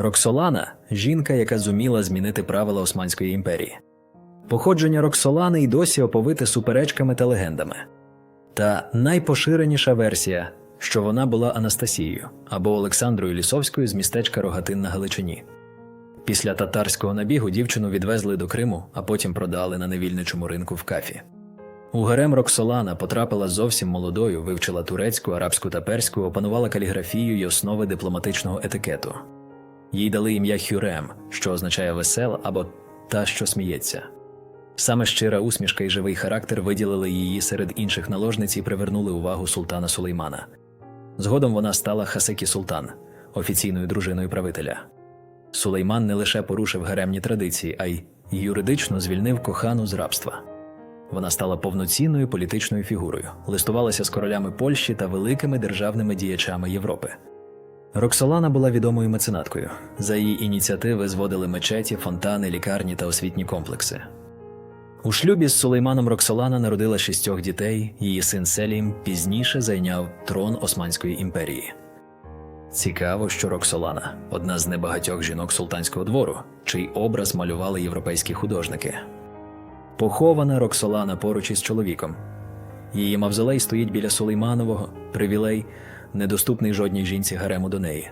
Роксолана жінка, яка зуміла змінити правила Османської імперії. Походження Роксолани й досі оповите суперечками та легендами. Та найпоширеніша версія, що вона була Анастасією або Олександрою Лісовською з містечка Рогатин на Галичині. Після татарського набігу дівчину відвезли до Криму, а потім продали на невільничому ринку в кафі. У гарем Роксолана потрапила зовсім молодою, вивчила турецьку, арабську та перську, опанувала каліграфію й основи дипломатичного етикету. Їй дали ім'я Хюрем, що означає весела або та, що сміється. Саме щира усмішка і живий характер виділили її серед інших наложниць і привернули увагу султана Сулеймана. Згодом вона стала Хасекі Султан, офіційною дружиною правителя. Сулейман не лише порушив гаремні традиції, а й юридично звільнив кохану з рабства. Вона стала повноцінною політичною фігурою, листувалася з королями Польщі та великими державними діячами Європи. Роксолана була відомою меценаткою. За її ініціативи зводили мечеті, фонтани, лікарні та освітні комплекси. У шлюбі з Сулейманом Роксолана народила шістьох дітей, її син Селім пізніше зайняв трон Османської імперії. Цікаво, що Роксолана одна з небагатьох жінок султанського двору, чий образ малювали європейські художники. Похована Роксолана поруч із чоловіком. Її мавзолей стоїть біля Сулейманового, привілей, недоступний жодній жінці гарему до неї.